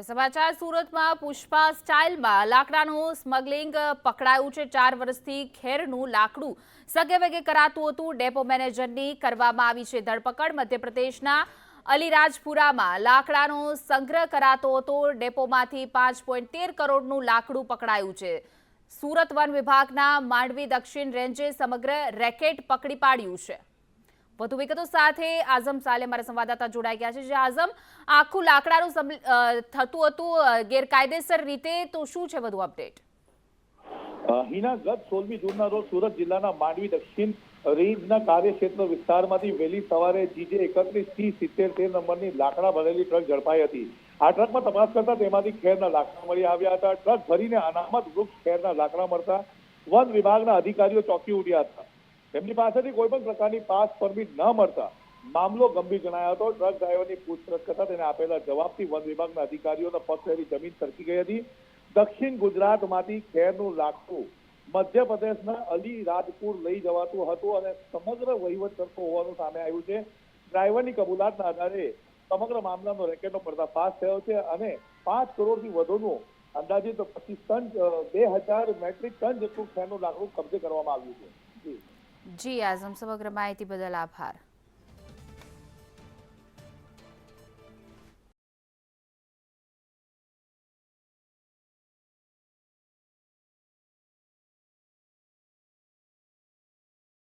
સમાચાર સુરતમાં પુષ્પા સ્ટાઇલમાં લાકડાનું સ્મગલિંગ પકડાયું છે. ચાર વર્ષથી ખેરનું લાકડું સગે વેગે કરાતું હતું. ડેપો મેનેજરની કરવામાં આવી છે ધરપકડ. મધ્યપ્રદેશના અલીરાજપુરામાં લાકડાનો સંગ્રહ કરાતો હતો. ડેપોમાંથી પાંચ પોઈન્ટ તેર કરોડનું લાકડું પકડાયું છે. સુરત વન વિભાગના માંડવી દક્ષિણ રેન્જે સમગ્ર રેકેટ પકડી પાડ્યું છે. વધુ વિગતો સાથે આઝમ સાલે મારા સંવાદદાતા જોડાઈ ગયા છે. જે આઝમ, આખું લાકડાનું થતું હતું ગેરકાયદેસર રીતે, તો શું છે વધુ અપડેટ? હિના ગત સોળમી જૂનના રોજ સુરત જિલ્લાના માંડવી દક્ષિણ રેન્જના કાર્યક્ષેત્ર વિસ્તારમાંથી વહેલી સવારે જીજે એકત્રીસથી સિત્તેર તેર નંબરની લાકડા ભરેલી ટ્રક ઝડપાઈ હતી. આ ટ્રકમાં તપાસ કરતા તેમાંથી ખેરના લાકડા મળી આવ્યા હતા. ટ્રક ભરીને અનામત વૃક્ષ ખેરના લાકડા મળતા વન વિભાગના અધિકારીઓ ચોંકી ઉઠ્યા હતા. તેમની પાસેથી કોઈ પણ પ્રકારની પાસ પરમિટ ન મળતા મામલો ગંભીર જણાયો હતો. ટ્રક ડ્રાઈવરની પૂછપરછ કરતા તેને આપેલા જવાબથી વન વિભાગના અધિકારીઓના પગ જમીન સરકી ગઈ હતી. દક્ષિણ ગુજરાતમાંથી ખેરનું લાકડું મધ્યપ્રદેશના અલી રાજપુર લઈ જવાતું હતું અને સમગ્ર વહીવટ કરતો હોવાનું સામે આવ્યું છે. ડ્રાઈવરની કબૂલાતના આધારે સમગ્ર મામલાનો રેકેટનો પર્દાફાશ થયો છે અને પાંચ કરોડથી વધુનું અંદાજિત પચીસ ટન બે હજાર મેટ્રિક ટન જેટલું ખેરનું લાકડું કબજે કરવામાં આવ્યું છે. જી આઝમ સમગ્ર માહિતી બદલ આભાર.